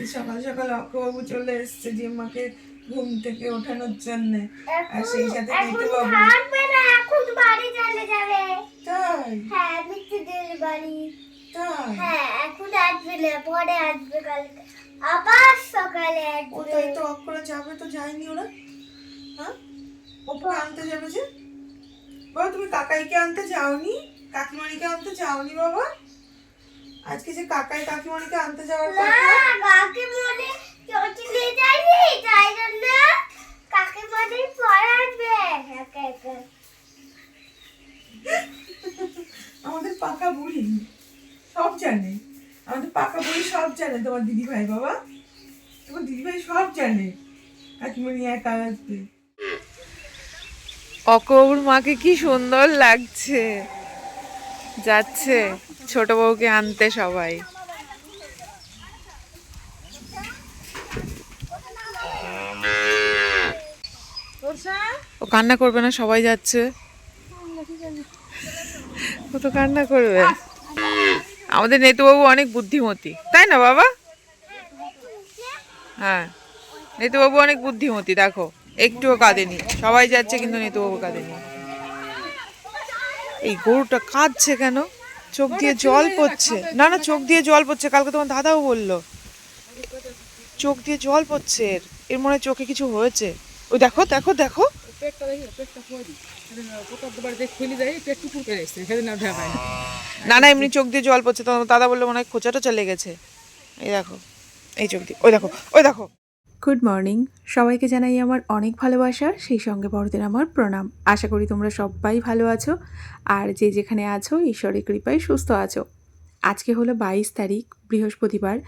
আজকে সকাল সকাল অক্ষবাবু চলে এসছে জিম্মাকে ঘুম থেকে ওঠানোর জন্য। আর সেই সাথে বাবু এখন বাড়ি চলে যাবে। তাই? হ্যাঁ মিত্রদের বাড়ি। তাই? হ্যাঁ এখন আসবে না পরে আসবে কালকে। আবার সকালে আসবে। কোথায় তো অক্ষরা যাবে তো যায়নি ওরা? হ্যাঁ? ওপরে আনতে যাবে যে? বাবা তুমি কাকাইকে আনতে যাওনি? কাকিমানিকে আনতে যাওনি বাবা? আজকে যে কাকাই কাকিমানিকে আনতে যাওয়ার কথা? কাকে মনে চলে যায়নি তাই জন্য কাকে মনে পরে আসবে। আমাদের পাকা বুড়ি। সব জানে। আমাদের পাকা বুড়ি সব জানে তোমার দিদি ভাই বাবা। তোমার দিদি ভাই সব জানে। কাকিমণি একা আসবে। অকবুর মাকে কি সুন্দর লাগছে। যাচ্ছে। ছোট বউকে আনতে সবাই। ও কান্না করবে না, সবাই যাচ্ছে। ও তো কান্না করবে। আমাদের নেতুবাবু অনেক বুদ্ধিমতী, তাই না বাবা? হ্যাঁ নেতুবাবু অনেক বুদ্ধিমতী, দেখো, একটুও কাঁদেনি। সবাই যাচ্ছে, কিন্তু নেতুবাবু কাঁদেনি। এই গরুটা কাঁদছে কেন? চোখ দিয়ে জল পড়ছে। না না চোখ দিয়ে জল পড়ছে। কালকে তোমার দাদাও বলল। চোখ দিয়ে জল পড়ছে এর। এর মনে চোখে কিছু হয়েছে। ওই দেখো দেখো দেখো। না। না এমনি চোখ দিয়ে জল পড়ছে। তোমার দাদা বলল মনে হয় খোঁচা চলে গেছে। এই দেখো এই চোখ দিয়ে ওই দেখো ওই দেখো। গুড মর্নিং সবাইকে জানাই আমার অনেক ভালোবাসা, সেই সঙ্গে বড়দের আমার প্রণাম। আশা করি তোমরা সবাই ভালো আছো আর যে যেখানে আছো, ঈশ্বরের কৃপায় সুস্থ আছো। আজকে হলো বাইশ তারিখ, বৃহস্পতিবার।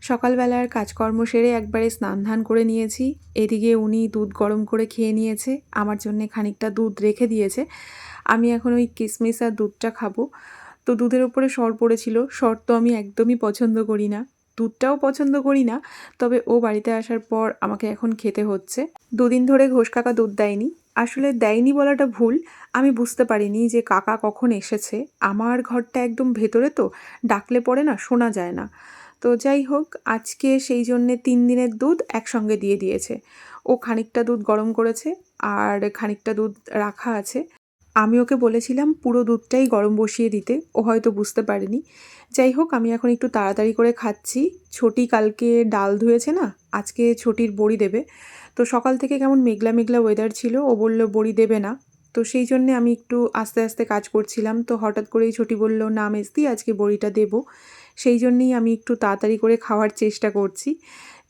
সকালবেলার কাজকর্ম সেরে একবারে স্নান ধান করে নিয়েছি। এদিকে উনি দুধ গরম করে খেয়ে নিয়েছে, আমার জন্য খানিকটা দুধ রেখে দিয়েছে। আমি এখন ওই কিসমিস আর দুধটা খাব। তো দুধের উপরে সর পড়েছিল, সর তো আমি একদমই পছন্দ করি না। দুধটাও পছন্দ করি না, তবে ও বাড়িতে আসার পর আমাকে এখন খেতে হচ্ছে। দুদিন ধরে ঘোষ কাকা দুধ দেয়নি। আসলে দেয়নি বলাটা ভুল। আমি বুঝতে পারিনি যে কাকা কখন এসেছে। আমার ঘরটা একদম ভেতরে তো, ডাকলে পরে না, শোনা যায় না। তো যাই হোক, আজকে সেই জন্যে তিন দিনের দুধ একসঙ্গে দিয়ে দিয়েছে। ও খানিকটা দুধ গরম করেছে, আর খানিকটা দুধ রাখা আছে। আমি ওকে বলেছিলাম পুরো দুধটাই গরম বসিয়ে দিতে, ও হয়তো বুঝতে পারেনি। যাই হোক, আমি এখন একটু তাড়াতাড়ি করে খাচ্ছি। ছোটি কালকে ডাল ধুয়েছে না? আজকে ছোটির বড়ি দেবে। তো সকাল থেকে কেমন মেঘলা মেঘলা ওয়েদার ছিল, ও বলল বড়ি দেবে না। তো সেই জন্যে আমি একটু আস্তে আস্তে কাজ করছিলাম। তো হঠাৎ করেই ছোটি বলল, না মেজদি, আজকে বড়িটা দেবো। সেই জন্যেই আমি একটু তাড়াতাড়ি করে খাওয়ার চেষ্টা করছি।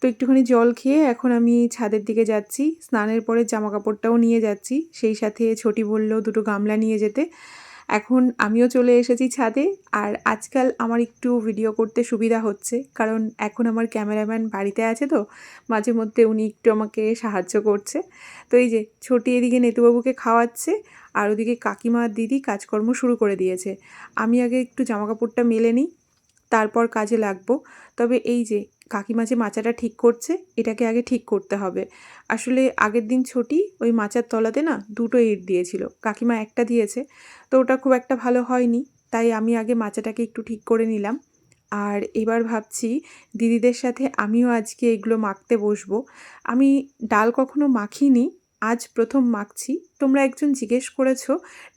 তো একটুখানি জল খেয়ে এখন আমি ছাদের দিকে যাচ্ছি। স্নানের পরে জামা কাপড়টাও নিয়ে যাচ্ছি। সেই সাথে ছোটি বলল, দুটো গামলা নিয়ে যেতে। এখন আমিও চলে এসেছি ছাদে। আর আজকাল আমার একটু ভিডিও করতে সুবিধা হচ্ছে। কারণ এখন আমার ক্যামেরাম্যান বাড়িতে আছে তো, মাঝে মধ্যে উনি একটু আমাকে সাহায্য করছে। তো এই যে, ছোটি এদিকে নেতুবাবুকে খাওয়াচ্ছে, আর ওদিকে কাকিমা দিদি কাজকর্ম শুরু করে দিয়েছে। আমি আগে একটু জামা কাপড়টা মেলে নিই, তারপর কাজে লাগবো। তবে এই যে কাকিমা যে মাচাটা ঠিক করছে, এটাকে আগে ঠিক করতে হবে। আসলে আগের দিন ছোটি ওই মাচার তলাতে না দুটো ইট দিয়েছিল, কাকিমা একটা দিয়েছে। তো ওটা খুব একটা ভালো হয়নি, তাই আমি আগে মাচাটাকে একটু ঠিক করে নিলাম। আর এবার ভাবছি দিদিদের সাথে আমিও আজকে এগুলো মাখতে বসবো। আমি ডাল কখনো মাখিনি, আজ প্রথম মাখছি। তোমরা একজন জিজ্ঞেস করেছ,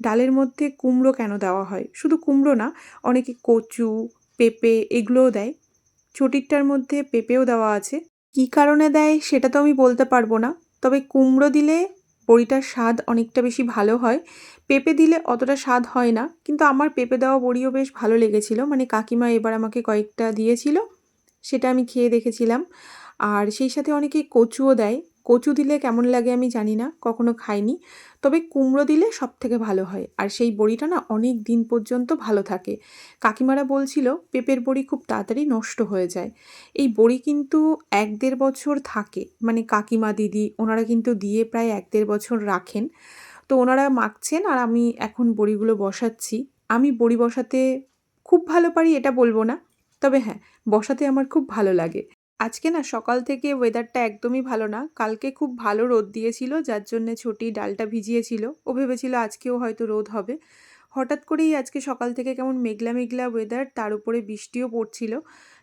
ডালের মধ্যে কুমড়ো কেন দেওয়া হয়? শুধু কুমড়ো না, অনেকে কচু, পেঁপে এগুলোও দেয়। চটিরটার মধ্যে পেঁপেও দেওয়া আছে। কি কারণে দেয় সেটা তো আমি বলতে পারব না। তবে কুমড়ো দিলে বড়িটার স্বাদ অনেকটা বেশি ভালো হয়। পেঁপে দিলে অতটা স্বাদ হয় না, কিন্তু আমার পেঁপে দেওয়া বড়িও বেশ ভালো লেগেছিল। মানে কাকিমা এবার আমাকে কয়েকটা দিয়েছিল, সেটা আমি খেয়ে দেখেছিলাম। আর সেই সাথে অনেকে কচুও দেয়। কচু দিলে কেমন লাগে আমি জানি না, কখনো খাইনি। তবে কুমড়ো দিলে সব থেকে ভালো হয়। আর সেই বড়িটা না অনেক দিন পর্যন্ত ভালো থাকে। কাকিমারা বলছিল, পেঁপের বড়ি খুব তাড়াতাড়ি নষ্ট হয়ে যায়। এই বড়ি কিন্তু এক দেড় বছর থাকে। মানে কাকিমা, দিদি, ওনারা কিন্তু দিয়ে প্রায় এক দেড় বছর রাখেন। তো ওনারা মাখছেন আর আমি এখন বড়িগুলো বসাচ্ছি। আমি বড়ি বসাতে খুব ভালো পারি, এটা বলব না। তবে হ্যাঁ বসাতে আমার খুব ভালো লাগে। আজকে না সকাল থেকে ওয়েদারটা একদমই ভালো না। কালকে খুব ভালো রোদ দিয়েছিল, যার জন্যে ছোটি ডালটা ভিজিয়েছিল। ও ভেবেছিল আজকেও হয়তো রোদ হবে। হঠাৎ করেই আজকে সকাল থেকে কেমন মেঘলা মেঘলা ওয়েদার তার উপরে বৃষ্টিও পড়ছিল।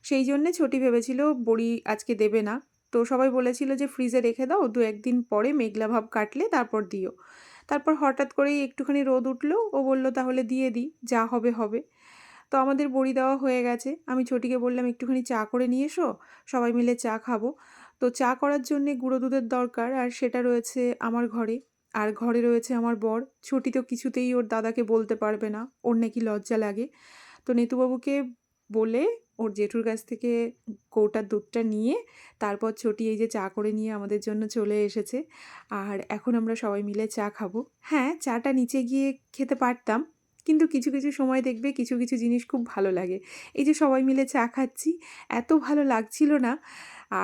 সেই জন্যে ছোটি ভেবেছিল বড়ি আজকে দেবে না। তো সবাই বলেছিল যে ফ্রিজে রেখে দাও, দু একদিন পরে মেঘলা ভাব কাটলে তারপর দিও। তারপর হঠাৎ করেই একটুখানি রোদ উঠল। ও বলল, তাহলে দিয়ে দিই, যা হবে হবে। তো আমাদের বড়ি দেওয়া হয়ে গেছে। আমি ছোটিকে বললাম, একটুখানি চা করে নিয়ে এসো, সবাই মিলে চা খাব। তো চা করার জন্যে গুঁড়ো দুধের দরকার, আর সেটা রয়েছে আমার ঘরে। আর ঘরে রয়েছে আমার বর। ছোটি তো কিছুতেই ওর দাদাকে বলতে পারবে না, ওর নাকি লজ্জা লাগে। তো নেতুবাবুকে বলে ওর জেঠুর কাছ থেকে কৌটার দুধটা নিয়ে, তারপর ছোটি এই যে চা করে নিয়ে আমাদের জন্য চলে এসেছে। আর এখন আমরা সবাই মিলে চা খাব। হ্যাঁ চাটা নিচে গিয়ে খেতে পারতাম। কিন্তু কিছু কিছু সময় দেখবে কিছু কিছু জিনিস খুব ভালো লাগে। এই যে সবাই মিলে চা খাচ্ছি, এত ভালো লাগছিল না।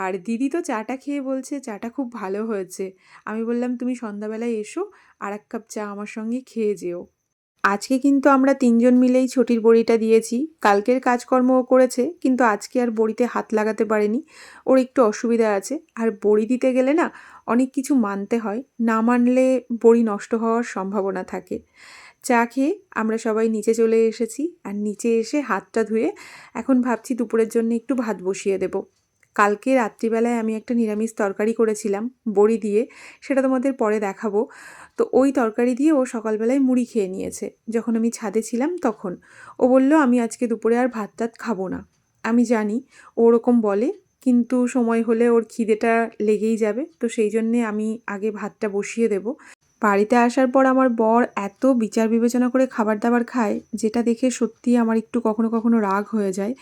আর দিদি তো চাটা খেয়ে বলছে, চাটা খুব ভালো হয়েছে। আমি বললাম, তুমি সন্ধ্যাবেলায় এসো আর এক কাপ চা আমার সঙ্গে খেয়ে যেও। আজকে কিন্তু আমরা তিনজন মিলেই ছুটির বড়িটা দিয়েছি। কালকের কাজকর্ম ও করেছে, কিন্তু আজকে আর বড়িতে হাত লাগাতে পারেনি। ওর একটু অসুবিধা আছে। আর বড়ি দিতে গেলে না, অনেক কিছু মানতে হয়। না মানলে বড়ি নষ্ট হওয়ার সম্ভাবনা থাকে। চা খেয়ে আমরা সবাই নিচে চলে এসেছি আর নিচে এসে হাতটা ধুয়ে এখন ভাবছি দুপুরের জন্য একটু ভাত বসিয়ে দেব। কালকে রাত্রিবেলায় আমি একটা নিরামিষ তরকারি করেছিলাম, বড়ি দিয়ে। সেটা তোমাদের পরে দেখাবো। তো ওই তরকারি দিয়ে ও সকালবেলায় মুড়ি খেয়ে নিয়েছে। যখন আমি ছাদে ছিলাম তখন। ও বলল, আমি আজকে দুপুরে আর ভাত টাত খাব না। আমি জানি ওরকম বলে, কিন্তু সময় হলে ওর খিদেটা লেগেই যাবে। তো সেই জন্যে আমি আগে ভাতটা বসিয়ে দেব। বাড়িতে আসার পর আমার বর এত বিচার বিবেচনা করে খাবার দাবার খায়, যেটা দেখে সত্যি আমার একটু কখনো কখনো রাগ হয়ে যায়।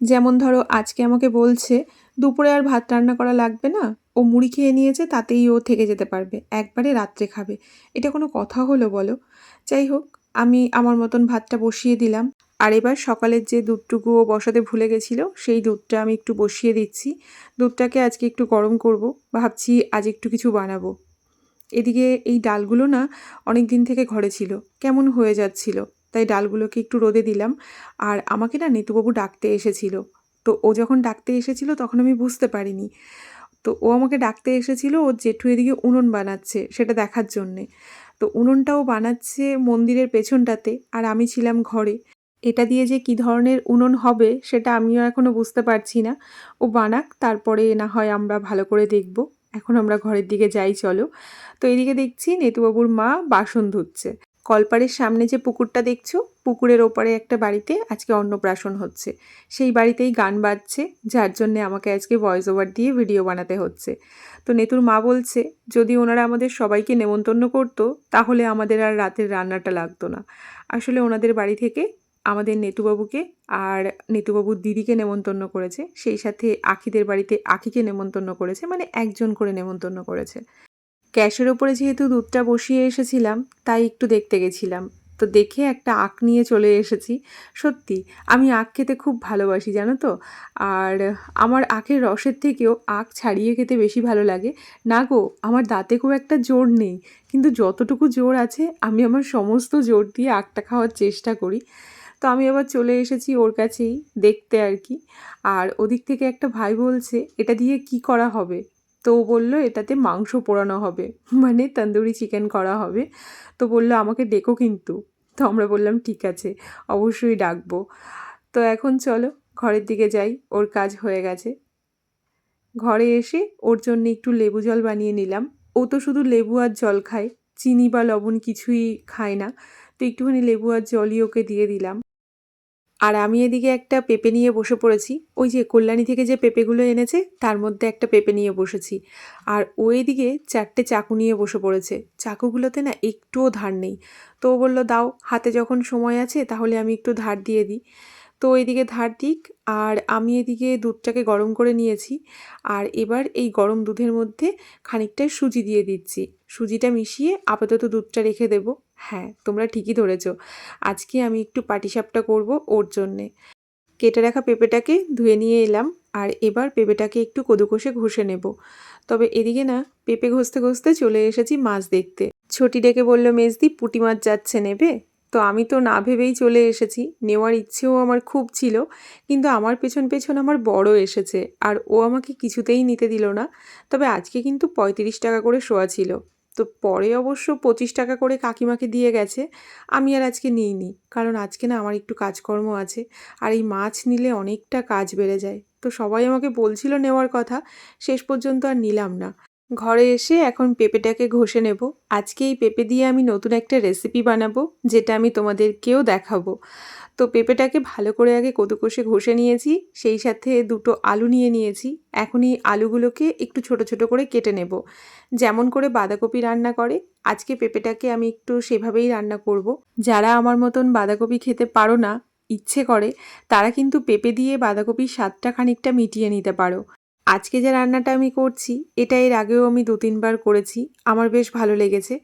যেমন ধরো, আজকে আমাকে বলছে, দুপুরে আর ভাত রান্না করা লাগবে না। ও মুড়ি খেয়ে নিয়েছে, তাতেই ও থেকে যেতে পারবে। একবারে রাত্রে খাবে। এটা কোনো কথা হলো বলো? যাই হোক, আমি আমার মতন ভাতটা বসিয়ে দিলাম। আর এবার সকালের যে দুধটুকু ও বসাতে ভুলে গেছিল, সেই দুধটা আমি একটু বসিয়ে দিচ্ছি। দুধটাকে আজকে একটু গরম করব। ভাবছি আজ একটু কিছু বানাবো। এদিকে এই ডালগুলো না অনেক দিন থেকে ঘরে ছিল, কেমন হয়ে যাচ্ছিল, তাই ডালগুলোকে একটু রোদে দিলাম। আর আমাকে না নেতুবাবু ডাকতে এসেছিল। তো ও যখন ডাকতে এসেছিল তখন আমি বুঝতে পারিনি। তো ও আমাকে ডাকতে এসেছিল, ওর জেঠু এদিকে উনুন বানাচ্ছে সেটা দেখার জন্যে। তো উনুনটাও বানাচ্ছে মন্দিরের পেছনটাতে, আর আমি ছিলাম ঘরে। এটা দিয়ে যে কী ধরনের উনুন হবে সেটা আমিও এখনও বুঝতে পারছি না। ও বানাক, তারপরে না হয় আমরা ভালো করে দেখব। এখন আমরা ঘরের দিকে যাই, চলো। তো এদিকে দেখছি নেতুবাবুর মা বাসন ধুচ্ছে। কলপাড়ের সামনে যে পুকুরটা দেখছ, পুকুরের ওপারে একটা বাড়িতে আজকে অন্নপ্রাশন হচ্ছে। সেই বাড়িতেই গান বাজছে, যার জন্যে আমাকে আজকে ভয়েস ওভার দিয়ে ভিডিও বানাতে হচ্ছে। তো নেতুর মা বলছে, যদি ওনারা আমাদের সবাইকে নেমন্তন্ন করতো, তাহলে আমাদের আর রাতের রান্নাটা লাগতো না। আসলে ওনাদের বাড়ি থেকে আমাদের নেতুবাবুকে আর নেতুবাবুর দিদিকে নেমন্তন্ন করেছে। সেই সাথে আখিদের বাড়িতে আখিকে নেমন্তন্ন করেছে মানে একজন করে নেমন্তন্ন করেছে। ক্যাশের ওপরে যেহেতু দুধটা বসিয়ে এসেছিলাম, তাই একটু দেখতে গেছিলাম। তো দেখে একটা আখ নিয়ে চলে এসেছি। সত্যি, আমি আখ খেতে খুব ভালোবাসি, জানো তো? আর আমার আখের রসের থেকেও আখ ছাড়িয়ে খেতে বেশি ভালো লাগে। না গো, আমার দাঁতে খুব একটা জোর নেই। কিন্তু যতটুকু জোর আছে, আমি আমার সমস্ত জোর দিয়ে আখটা খাওয়ার চেষ্টা করি। তো আমি আবার চলে এসেছি ওর কাছেই দেখতে আর কি। আর ওদিক থেকে একটা ভাই বলছে, এটা দিয়ে কি করা হবে? তো বলল, এটাতে মাংস পোড়ানো হবে। মানে তন্দুরি চিকেন করা হবে। তো বলল, আমাকে ডেকো কিন্তু। তো আমরা বললাম, ঠিক আছে, অবশ্যই ডাকবো। তো এখন চলো, ঘরের দিকে যাই, ওর কাজ হয়ে গেছে। ঘরে এসে ওর জন্য একটু লেবু জল বানিয়ে নিলাম। ও তো শুধু লেবু আর জল খায়, চিনি বা লবণ কিছুই খায় না। তো একটুখানি লেবু আর জলই ওকে দিয়ে দিলাম। আর আমি এদিকে একটা পেঁপে নিয়ে বসে পড়েছি। ওই যে কল্যাণী থেকে যে পেঁপেগুলো এনেছে, তার মধ্যে একটা পেঁপে নিয়ে বসেছি। আর ও এদিকে চারটে চাকু নিয়ে বসে পড়েছে। চাকুগুলোতে না একটুও ধার নেই। তো ও বলল, দাও, হাতে যখন সময় আছে তাহলে আমি একটু ধার দিয়ে দিই। তো এদিকে ধার দিক, আর আমি এদিকে দুধটাকে গরম করে নিয়েছি। আর এবার এই গরম দুধের মধ্যে খানিকটা সুজি দিয়ে দিচ্ছি। সুজিটা মিশিয়ে আপাতত দুধটা রেখে দেব। হ্যাঁ তোমরা ঠিকই ধরেছ। আজকে আমি একটু পাটিসাপটা করব ওর জন্যে। কেটে রাখা পেঁপেটাকে ধুয়ে নিয়ে এলাম, আর এবার পেঁপেটাকে একটু কদুকষে ঘষে নেব। তবে এদিকে না, পেঁপে ঘষতে ঘষতে চলে এসেছি মাছ দেখতে। ছটি ডেকে বলল, মেজদি, পুঁটি মাছ যাচ্ছে নেবে? তো আমি তো না ভেবেই চলে এসেছি। নেওয়ার ইচ্ছেও আমার খুব ছিল, কিন্তু আমার পেছন পেছন আমার বড় এসেছে আর ও আমাকে কিছুতেই নিতে দিল না। তবে আজকে কিন্তু পঁয়ত্রিশ টাকা করে শোয়া ছিল। তো পরে অবশ্য পঁচিশ টাকা করে কাকিমাকে দিয়ে গেছে, আমি আর আজকে নিইনি। কারণ আজকে না আমার একটু কাজকর্ম আছে আর এই মাছ নিলে অনেকটা কাজ বেড়ে যায়। তো সবাই আমাকে বলছিল নেওয়ার কথা, শেষ পর্যন্ত আর নিলাম না। ঘরে এসে এখন পেঁপেটাকে ঘষে নেব। আজকে এই পেঁপে দিয়ে আমি নতুন একটা রেসিপি বানাবো, যেটা আমি তোমাদেরকেও দেখাবো। তো পেঁপেটাকে ভালো করে আগে কদু কষে ঘষে নিয়েছি, সেই সাথে দুটো আলু নিয়ে নিয়েছি। এখন এই আলুগুলোকে একটু ছোট ছোট করে কেটে নেব। যেমন করে বাঁধাকপি রান্না করে, আজকে পেঁপেটাকে আমি একটু সেভাবেই রান্না করব। যারা আমার মতন বাঁধাকপি খেতে পারো না, ইচ্ছে করে, তারা কিন্তু পেঁপে দিয়ে বাঁধাকপির স্বাদটা খানিকটা মিটিয়ে নিতে পারো। আজকে যে রান্নাটা আমি করছি, এটা এর আগেও আমি দু তিনবার করেছি, আমার বেশ ভালো লেগেছে।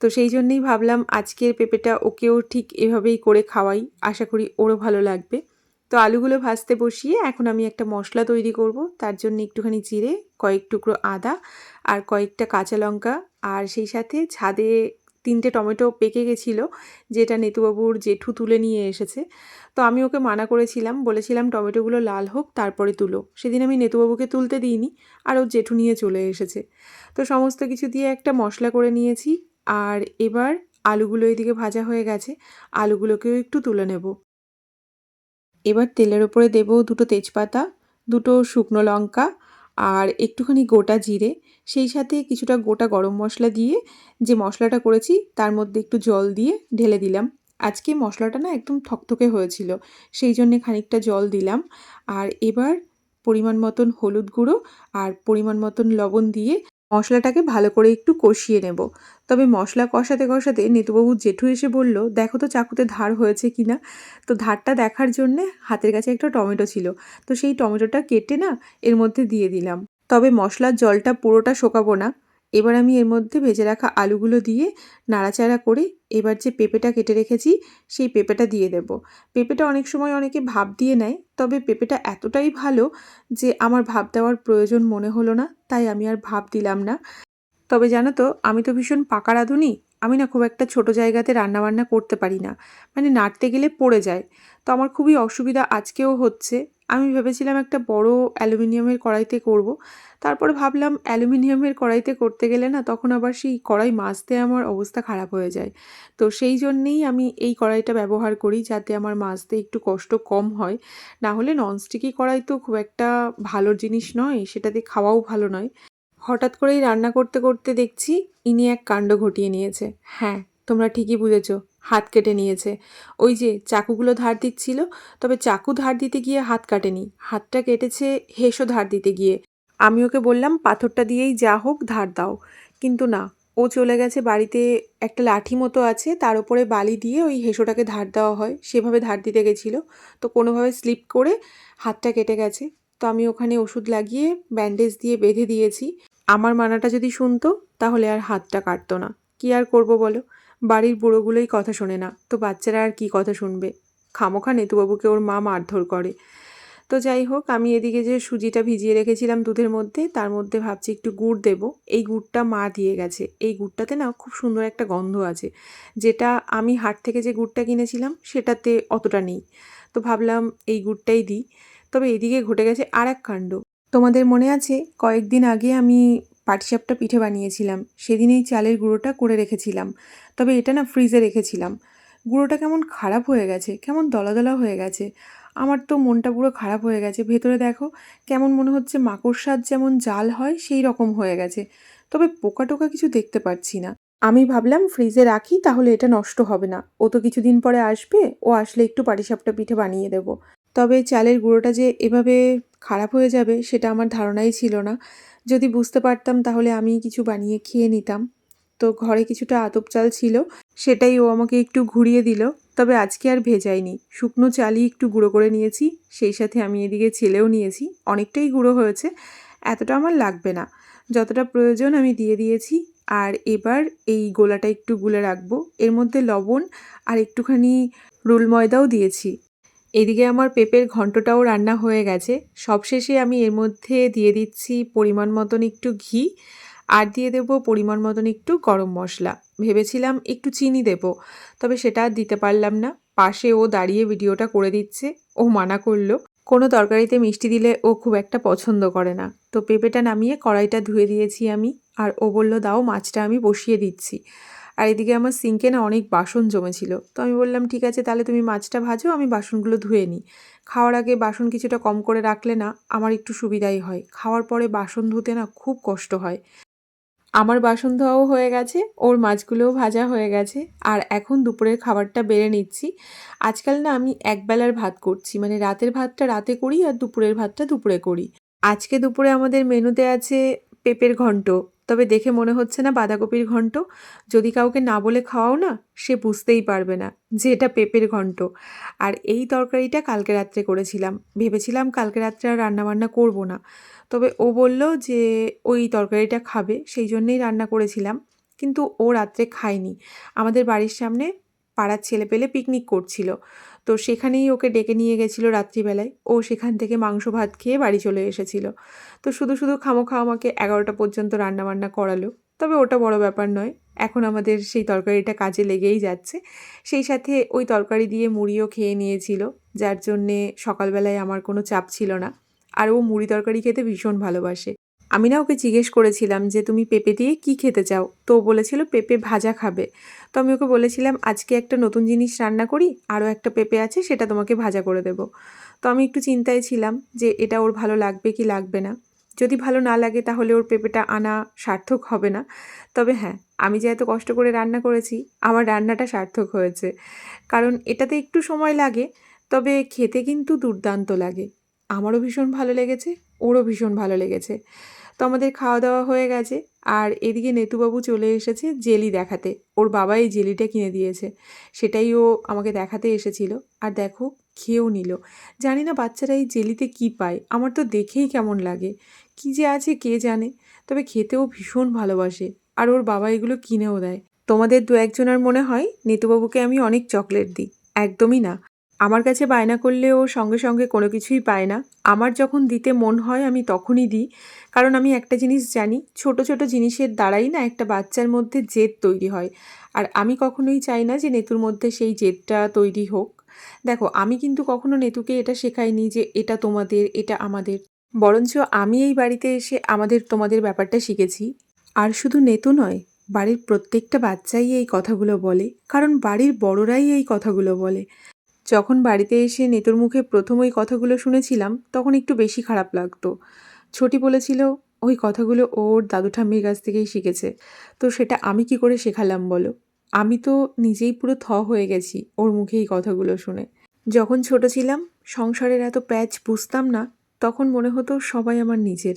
তো সেই জন্যেই ভাবলাম আজকের পেঁপেটা ওকেও ঠিক এভাবেই করে খাওয়াই, আশা করি ওরও ভালো লাগবে। তো আলুগুলো ভাজতে বসিয়ে এখন আমি একটা মশলা তৈরি করব, তার জন্য একটুখানি জিরে, কয়েক টুকরো আদা আর কয়েকটা কাঁচা লঙ্কা আর সেই সাথে ছাদে তিনটে টমেটো পেকে গেছিল, যেটা নেতুবাবুর জেঠু তুলে নিয়ে এসেছে। তো আমি ওকে মানা করেছিলাম, বলেছিলাম টমেটোগুলো লাল হোক, তারপরে তুলো। সেদিন আমি নেতুবাবুকে তুলতে দিইনি, আর ওর জেঠু নিয়ে চলে এসেছে। তো সমস্ত কিছু দিয়ে একটা মশলা করে নিয়েছি, আর এবার আলুগুলো এদিকে ভাজা হয়ে গেছে, আলুগুলোকেও একটু তুলে নেব। এবার তেলের ওপরে দেব দুটো তেজপাতা, দুটো শুকনো লঙ্কা আর একটুখানি গোটা জিরে, সেই সাথে কিছুটা গোটা গরম মশলা দিয়ে যে মশলাটা করেছি তার মধ্যে একটু জল দিয়ে ঢেলে দিলাম। আজকে মশলাটা না একদম থকথকে হয়েছিল, সেই জন্যে খানিকটা জল দিলাম। আর এবার পরিমাণ মতন হলুদ গুঁড়ো আর পরিমাণ মতন লবণ দিয়ে মশলাটাকে ভালো করে একটু কষিয়ে নেব। তবে মশলা কষাতে কষাতে নেতুবাবু জেঠু এসে বলল, দেখো তো চাকুতে ধার হয়েছে কি না? তো ধারটা দেখার জন্যে হাতের কাছে একটা টমেটো ছিল। তো সেই টমেটোটা কেটে না এর মধ্যে দিয়ে দিলাম। তবে মশলার জলটা পুরোটা শোকাবো না। এবার আমি এর মধ্যে ভেজে রাখা আলুগুলো দিয়ে নাড়াচাড়া করে এবার যে পেঁপেটা কেটে রেখেছি, সেই পেঁপেটা দিয়ে দেব। পেঁপেটা অনেক সময় অনেকে ভাব দিয়ে নেয়, তবে পেঁপেটা এতটাই ভালো যে আমার ভাব দেওয়ার প্রয়োজন মনে হলো না, তাই আমি আর ভাব দিলাম না। তবে জানো তো, আমি তো ভীষণ পাকা রাঁধুনি, আমি না খুব একটা ছোট জায়গাতে রান্নাবান্না করতে পারি না মানে নাড়তে গেলে পড়ে যায়। তো আমার খুবই অসুবিধা আজকেও হচ্ছে। আমি ভেবেছিলাম একটা বড় অ্যালুমিনিয়ামের কড়াইতে করব তারপরে ভাবলাম অ্যালুমিনিয়ামের কড়াইতে করতে গেলে না তখন আবার সেই কড়াই মাজতে আমার অবস্থা খারাপ হয়ে যায়। তো সেই জন্যেই আমি এই কড়াইটা ব্যবহার করি যাতে আমার মাজতে একটু কষ্ট কম হয়। না হলে ননস্টিকি কড়াই তো খুব একটা ভালো জিনিস নয় সেটাতে খাওয়াও ভালো নয়। হঠাৎ করেই রান্না করতে করতে দেখছি ইনি এক কাণ্ড ঘটিয়ে নিয়েছে। হ্যাঁ তোমরা ঠিকই বুঝেছ, হাত কেটে নিয়েছে। ওই যে চাকুগুলো ধার দিচ্ছিল, তবে চাকু ধার দিতে গিয়ে হাত কাটেনি। হাতটা কেটেছে হেসো ধার দিতে গিয়ে। আমি ওকে বললাম, পাথরটা দিয়েই যা হোক ধার দাও। কিন্তু না, ও চলে গেছে বাড়িতে, একটা লাঠি মতো আছে, তার উপরে বালি দিয়ে ওই হেসোটাকে ধার দেওয়া হয়। সেভাবে ধার দিতে গেছিল। তো কোনোভাবে স্লিপ করে হাতটা কেটে গেছে। তো আমি ওখানে ওষুধ লাগিয়ে, ব্যান্ডেজ দিয়ে বেঁধে দিয়েছি। আমার মানাটা যদি শুনতো, তাহলে আর হাতটা কাটতো না। কি আর করব বলো? বাড়ির বুড়োগুলোই কথা শোনে না। তো বাচ্চারা আর কি কথা শুনবে? খামোখা নেতুবাবুকে ওর মা মারধর করে। তো যাই হোক, আমি এদিকে যে সুজিটা ভিজিয়ে রেখেছিলাম দুধের মধ্যে, তার মধ্যে ভাবছি একটু গুড় দেব। এই গুড়টা মা দিয়ে গেছে। এই গুড়টাতে না খুব সুন্দর একটা গন্ধ আছে। যেটা আমি হাট থেকে যে গুড়টা কিনেছিলাম, সেটাতে অতটা নেই। তো ভাবলাম এই গুড়টাই দিই। তবে এদিকে ঘটে গেছে আর এক কাণ্ড। তোমাদের মনে আছে, কয়েকদিন আগে আমি পাটিসাপটা পিঠে বানিয়েছিলাম। সেদিন এই চালের গুঁড়োটা করে রেখেছিলাম। তবে এটা না ফ্রিজে রেখেছিলাম। গুঁড়োটা কেমন খারাপ হয়ে গেছে, কেমন দলা দলা হয়ে গেছে। আমার তো মনটা পুরো খারাপ হয়ে গেছে। ভেতরে দেখো, কেমন মনে হচ্ছে মাকড়সার যেমন জাল হয়, সেই রকম হয়ে গেছে। তবে পোকা টোকা কিছু দেখতে পাচ্ছি না। আমি ভাবলাম, ফ্রিজে রাখি, তাহলে এটা নষ্ট হবে না। ও তো কিছুদিন পরে আসবে, ও আসলে একটু পাটিসাপটা পিঠে বানিয়ে দেব। তবে চালের গুঁড়োটা যে এভাবে খারাপ হয়ে যাবে, সেটা আমার ধারণাই ছিল না। যদি বুঝতে পারতাম, তাহলে আমি কিছু বানিয়ে খেয়ে নিতাম। তো ঘরে কিছুটা আতপ চাল ছিল, সেটাই ও আমাকে একটু ঘুরিয়ে দিল। তবে আজকে আর ভেজাইনি। শুকনো চালই একটু গুঁড়ো করে নিয়েছি, সেই সাথে আমি এদিকে ছেলেও নিয়েছি। অনেকটাই গুঁড়ো হয়েছে, এতটা আমার লাগবে না। যতটা প্রয়োজন আমি দিয়ে দিয়েছি। আর এবার এই গোলাটা একটু গুলে রাখব। এর মধ্যে লবণ আর একটুখানি রুল ময়দাও দিয়েছি। এদিকে আমার পেঁপের ঘন্টটাও রান্না হয়ে গেছে। সবশেষে আমি এর মধ্যে দিয়ে দিচ্ছি পরিমাণ মতন একটু ঘি। আর দিয়ে দেব পরিমাণ মতন একটু গরম মশলা। ভেবেছিলাম একটু চিনি দেব, তবে সেটা আর দিতে পারলাম না। পাশে ও দাঁড়িয়ে ভিডিওটা করে দিচ্ছে, ও মানা করল। কোনো তরকারিতে মিষ্টি দিলে ও খুব একটা পছন্দ করে না। তো পেঁপেটা নামিয়ে কড়াইটা ধুয়ে দিয়েছি আমি, আর ও বলল, দাও, মাছটা আমি বসিয়ে দিচ্ছি। আর এদিকে আমার সিঙ্কে না অনেক বাসন জমেছিল। তো আমি বললাম, ঠিক আছে, তাহলে তুমি মাছটা ভাজো, আমি বাসনগুলো ধুয়ে নিই। খাওয়ার আগে বাসন কিছুটা কম করে রাখলে না, আমার একটু সুবিধাই হয়। খাওয়ার পরে বাসন ধুতে না খুব কষ্ট হয়। আমার বাসন ধোয়াও হয়ে গেছে, ওর মাছগুলোও ভাজা হয়ে গেছে, আর এখন দুপুরের খাবারটা বেড়ে নিচ্ছি। আজকাল না আমি একবেলার ভাত করছি মানে রাতের ভাতটা রাতে করি আর দুপুরের ভাতটা দুপুরে করি। আজকে দুপুরে আমাদের মেনুতে আছে পেঁপের ঘন্ট। তবে দেখে মনে হচ্ছে না বাঁধাকপির ঘন্ট। যদি কাউকে না বলে খাওয়াও না, সে বুঝতেই পারবে না যে এটা পেঁপের ঘন্ট। আর এই তরকারিটা কালকে রাত্রে করেছিলাম। ভেবেছিলাম কালকে রাত্রে আর রান্নাবান্না করব না। তবে ও বলল যে ওই তরকারিটা খাবে, সেই জন্যেই রান্না করেছিলাম। কিন্তু ও রাত্রে খায়নি। আমাদের বাড়ির সামনে পাড়ার ছেলে পেলে পিকনিক করছিল। তো সেখানেই ওকে ডেকে নিয়ে গেছিল রাত্রিবেলায়। ও সেখান থেকে মাংস ভাত খেয়ে বাড়ি চলে এসেছিল। তো শুধু শুধু খামোখা আমাকে এগারোটা পর্যন্ত রান্নাবান্না করালো। তবে ওটা বড় ব্যাপার নয়। এখন আমাদের সেই তরকারিটা কাজে লেগেই যাচ্ছে। সেই সাথে ওই তরকারি দিয়ে মুড়িও খেয়ে নিয়েছিল, যার জন্যে সকালবেলায় আমার কোনো চাপ ছিল না। আর ও মুড়ি তরকারি খেতে ভীষণ ভালোবাসে। আমি না ওকে জিজ্ঞেস করেছিলাম যে, তুমি পেঁপে দিয়ে কি খেতে চাও? তো বলেছিল, পেঁপে ভাজা খাবে। তো আমি ওকে বলেছিলাম, আজকে একটা নতুন জিনিস রান্না করি, আরও একটা পেঁপে আছে, সেটা তোমাকে ভাজা করে দেবো। তো আমি একটু চিন্তায় ছিলাম যে, এটা ওর ভালো লাগবে কি লাগবে না? যদি ভালো না লাগে, তাহলে ওর পেঁপেটা আনা সার্থক হবে না। তবে হ্যাঁ আমি যে এত কষ্ট করে রান্না করেছি, আমার রান্নাটা সার্থক হয়েছে। কারণ এটাতে একটু সময় লাগে, তবে খেতে কিন্তু দুর্দান্ত লাগে। আমারও ভীষণ ভালো লেগেছে, ওরও ভীষণ ভালো লেগেছে। তো আমাদের খাওয়া দাওয়া হয়ে গেছে। আর এদিকে নেতুবাবু চলে এসেছে জেলি দেখাতে। ওর বাবা এই জেলিটা কিনে দিয়েছে। সেটাই ও আমাকে দেখাতে এসেছিল। আর দেখো, খেয়েও নিল। জানি না বাচ্চারা এই জেলিতে কী পায়। আমার তো দেখেই কেমন লাগে। কী যে আছে কে জানে। তবে খেতেও ভীষণ ভালোবাসে। আর ওর বাবা এগুলো কিনেও দেয়। তোমাদের দু একজনের মনে হয় নেতুবাবুকে আমি অনেক চকলেট দিই। একদমই না। আমার কাছে বায়না করলে ও সঙ্গে সঙ্গে কোনো কিছুই পায় না। আমার যখন দিতে মন হয় আমি তখনই দিই। কারণ আমি একটা জিনিস জানি, ছোট ছোট জিনিসের দ্বারাই না একটা বাচ্চার মধ্যে জেদ তৈরি হয়। আর আমি কখনোই চাই না যে নেতুর মধ্যে সেই জেদটা তৈরি হোক। দেখো, আমি কিন্তু কখনো নেতুকে এটা শেখাইনি যে এটা তোমাদের, এটা আমাদের। বরঞ্চ আমি এই বাড়িতে এসে আমাদের, তোমাদের ব্যাপারটা শিখেছি। আর শুধু নেতু নয়, বাড়ির প্রত্যেকটা বাচ্চাই এই কথাগুলো বলে। কারণ বাড়ির বড়রাই এই কথাগুলো বলে। যখন বাড়িতে এসে নেতুর মুখে প্রথম ওই কথাগুলো শুনেছিলাম, তখন একটু বেশি খারাপ লাগতো। ছোটি বলেছিল, ওই কথাগুলো ওর দাদু ঠাম্মির কাছ থেকেই শিখেছে। তো সেটা আমি কি করে শেখালাম বলো? আমি তো নিজেই পুরো থ হয়ে গেছি ওর মুখে এই কথাগুলো শুনে। যখন ছোট ছিলাম, সংসারের এত প্যাচ বুঝতাম না, তখন মনে হতো সবাই আমার নিজের।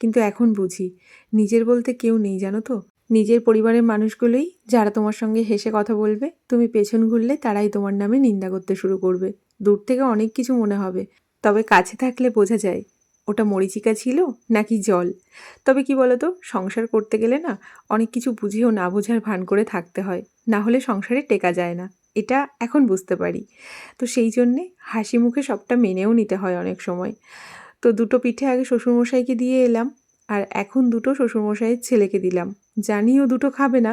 কিন্তু এখন বুঝি, নিজের বলতে কেউ নেই, জানো তো? নিজের পরিবারের মানুষগুলোই যারা তোমার সঙ্গে হেসে কথা বলবে, তুমি পেছন ঘুরলে তারাই তোমার নামে নিন্দা করতে শুরু করবে। দূর থেকে অনেক কিছু মনে হবে। তবে কাছে থাকলে বোঝা যায় ওটা মরিচিকা ছিল নাকি জল? তবে কি বলতো, সংসার করতে গেলে না অনেক কিছু বুঝেও না বোঝার ভান করে থাকতে হয়, না হলে সংসারে টেকা যায় না, এটা এখন বুঝতে পারি। তো সেই জন্যে হাসি মুখে সবটা মেনেও নিতে হয় অনেক সময়। তো দুটো পিঠে আগে শ্বশুরমশাইকে দিয়ে এলাম, আর এখন দুটো শ্বশুরমশাইয়ের ছেলেকে দিলাম। জানিও দুটো খাবে না?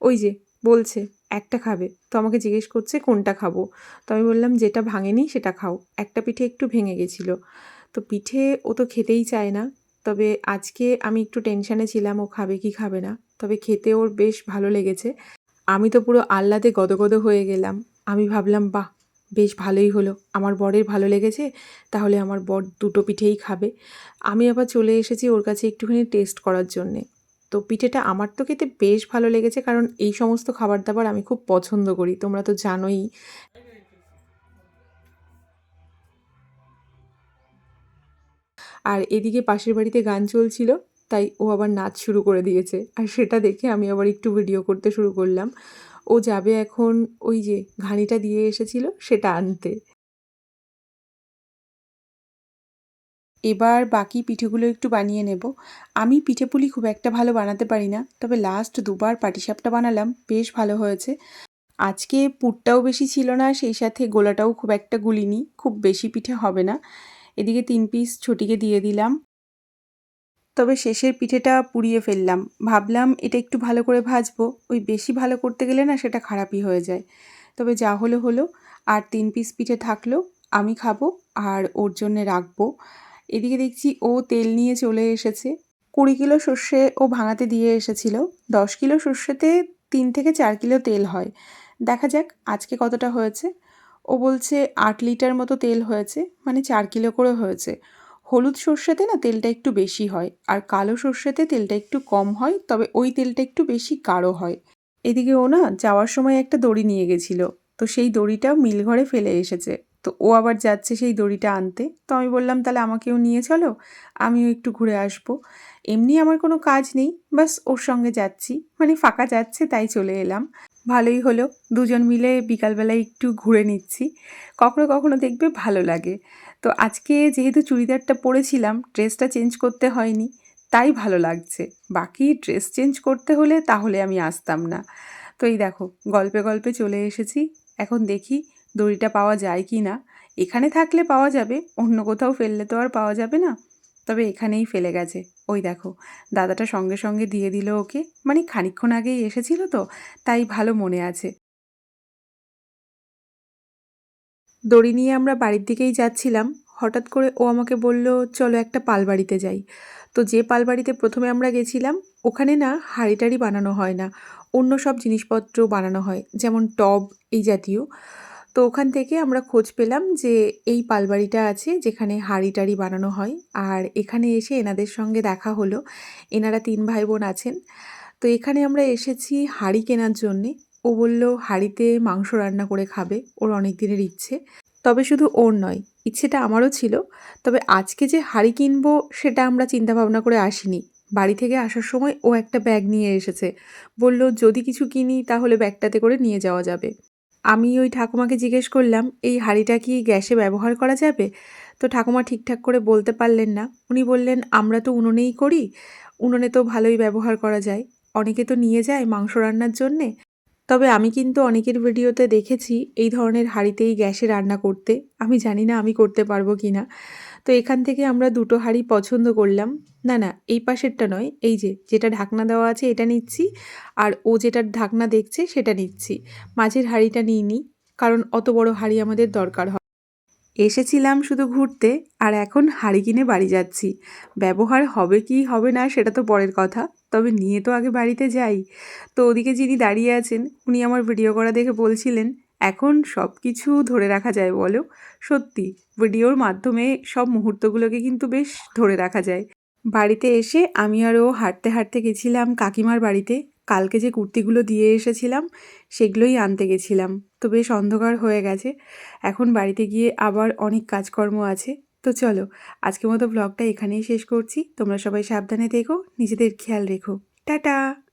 ওই যে, বলছে, একটা খাবে। তো আমাকে জিজ্ঞেস করছে, কোনটা খাব? তো আমি বললাম, যেটা ভাঙেনি সেটা খাও। একটা পিঠে একটু ভেঙে গেছিল। তো পিঠে ও তো খেতেই চায় না। তবে আজকে আমি একটু টেনশানে ছিলাম, ও খাবে কি খাবে না। তবে খেতে ওর বেশ ভালো লেগেছে। আমি তো পুরো আহ্লাদে গদগদ হয়ে গেলাম। আমি ভাবলাম, বাহ, বেশ ভালোই হলো। আমার বরের ভালো লেগেছে, তাহলে আমার বর দুটো পিঠেই খাবে। আমি আবার চলে এসেছি ওর কাছে একটুখানি টেস্ট করার জন্যে। তো পিঠেটা আমার তো খেতে বেশ ভালো লেগেছে, কারণ এই সমস্ত খাবার দাবার আমি খুব পছন্দ করি। তোমরা তো জানোই আর এদিকে পাশের বাড়িতে গান চলছিল, তাই ও আবার নাচ শুরু করে দিয়েছে। আর সেটা দেখে আমি আবার একটু ভিডিও করতে শুরু করলাম। ও যাবে এখন ওই যে ঘানিটা দিয়ে এসেছিল, সেটা আনতে। এবার বাকি পিঠেগুলো একটু বানিয়ে নেব। আমি পিঠে পুলি খুব একটা ভালো বানাতে পারি না, তবে লাস্ট দুবার পাটিসাপটা বানালাম, বেশ ভালো হয়েছে। আজকে পুরটাও বেশি ছিল না, সেই সাথে গোলাটাও খুব একটা গুলিনি, খুব বেশি পিঠে হবে না। এদিকে তিন পিস ছটিকে দিয়ে দিলাম। তবে শেষের পিঠেটা পুড়িয়ে ফেললাম। ভাবলাম, এটা একটু ভালো করে ভাজবো। ওই বেশি ভালো করতে গেলে না সেটা খারাপই হয়ে যায়। তবে যা হলো হলো, আর তিন পিস পিঠে থাকল, আমি খাব আর ওর জন্যে রাখব। এদিকে দেখছি ও তেল নিয়ে চলে এসেছে। কুড়ি কিলো সর্ষে ও ভাঙাতে দিয়ে এসেছিল। দশ কিলো সর্ষেতে তিন থেকে চার কিলো তেল হয়। দেখা যাক আজকে কতটা হয়েছে। ও বলছে আট লিটার মতো তেল হয়েছে মানে চার কিলো করে হয়েছে। হলুদ সর্ষেতে না তেলটা একটু বেশি হয়, আর কালো সর্ষেতে তেলটা একটু কম হয়, তবে ওই তেলটা একটু বেশি গাঢ় হয়। এদিকে ও না যাওয়ার সময় একটা দড়ি নিয়ে গেছিল, তো সেই দড়িটা মিল ঘরে ফেলে এসেছে। তো ও আবার যাচ্ছে সেই দড়িটা আনতে, তো আমি বললাম, তাহলে আমাকেও নিয়ে চলো, আমিও একটু ঘুরে আসব। এমনি আমার কোনো কাজ নেই বাস ওর সঙ্গে যাচ্ছি মানে ফাঁকা যাচ্ছে তাই চলে এলাম। ভালোই হলো। দুজন মিলে বিকালবেলায় একটু ঘুরে নিচ্ছি। কখনো কখনো দেখবে ভালো লাগে। তো আজকে যেহেতু চুড়িদারটা পরেছিলাম, ড্রেসটা চেঞ্জ করতে হয়নি, তাই ভালো লাগছে। বাকি ড্রেস চেঞ্জ করতে হলে তাহলে আমি আসতাম না। তো এই দেখো, গল্পে গল্পে চলে এসেছি। এখন দেখি দড়িটা পাওয়া যায় কি না। এখানে থাকলে পাওয়া যাবে, অন্য কোথাও ফেললে তো আর পাওয়া যাবে না। তবে এখানেই ফেলে গেছে। ওই দেখো, দাদাটা সঙ্গে সঙ্গে দিয়ে দিল ওকে। মানে খানিকক্ষণ আগেই এসেছিল তো, তাই ভালো মনে আছে। দড়ি নিয়ে আমরা বাড়ির দিকেই যাচ্ছিলাম। হঠাৎ করে ও আমাকে বলল, চলো একটা পালবাড়িতে যাই। তো যে পালবাড়িতে প্রথমে আমরা গেছিলাম, ওখানে না হাঁড়ি টাড়ি বানানো হয় না। অন্য সব জিনিসপত্র বানানো হয়, যেমন টব এই জাতীয়। তো ওখান থেকে আমরা খোঁজ পেলাম যে এই পালবাড়িটা আছে যেখানে হাঁড়ি টাড়ি বানানো হয়। আর এখানে এসে এনাদের সঙ্গে দেখা হলো। এনারা তিন ভাই বোন আছেন। তো এখানে আমরা এসেছি হাঁড়ি কেনার জন্যে। ও বলল, হাঁড়িতে মাংস রান্না করে খাবে। ওর অনেক দিনের ইচ্ছে। তবে শুধু ওর নয়, ইচ্ছেটা আমারও ছিল। তবে আজকে যে হাঁড়ি কিনবো সেটা আমরা চিন্তা ভাবনা করে আসিনি। বাড়ি থেকে আসার সময় ও একটা ব্যাগ নিয়ে এসেছে। বলল, যদি কিছু কিনি তাহলে ব্যাগটাতে করে নিয়ে যাওয়া যাবে। আমি ওই ঠাকুমাকে জিজ্ঞেস করলাম, এই হাঁড়িটা কি গ্যাসে ব্যবহার করা যাবে? তো ঠাকুমা ঠিকঠাক করে বলতে পারলেন না। উনি বললেন, আমরা তো উনুনেই করি, উনুনে তো ভালোই ব্যবহার করা যায়। অনেকে তো নিয়ে যায় মাংস রান্নার জন্যে। তবে আমি কিন্তু অনেকের ভিডিওতে দেখেছি, এই ধরনের হাঁড়িতেই গ্যাসে রান্না করতে। আমি জানি না আমি করতে পারব কি না তো এখান থেকে আমরা দুটো হাঁড়ি পছন্দ করলাম। না না, এই পাশেরটা নয়। এই যে, যেটা ঢাকনা দেওয়া আছে এটা নিচ্ছি আর ও যেটার ঢাকনা দেখছে সেটা নিচ্ছি। মাঝের হাঁড়িটা নিইনি কারণ অত বড় হাঁড়ি আমাদের দরকার হয়। এসেছিলাম শুধু ঘুরতে আর এখন হাঁড়ি কিনে বাড়ি যাচ্ছি। ব্যবহার হবে কি হবে না সেটা তো পরের কথা, তবে নিয়ে তো আগে বাড়িতে যাই। তো ওদিকে যিনি দাঁড়িয়ে আছেন, উনি আমার ভিডিও করা দেখে বলছিলেন, এখন সব কিছু ধরে রাখা যায় বলো। সত্যি, ভিডিওর মাধ্যমে সব মুহূর্তগুলোকে কিন্তু বেশ ধরে রাখা যায়। বাড়িতে এসে আমি আর ও হাঁটতে হাঁটতে গেছিলাম কাকিমার বাড়িতে। কালকে যে কুর্তিগুলো দিয়ে এসেছিলাম, সেগুলোই আনতে গেছিলাম। তো বেশ অন্ধকার হয়ে গেছে। এখন বাড়িতে গিয়ে আবার অনেক কাজকর্ম আছে। তো চলো, আজকের মতো ব্লগটা এখানেই শেষ করছি। তোমরা সবাই সাবধানে দেখো, নিজেদের খেয়াল রেখো। টাটা!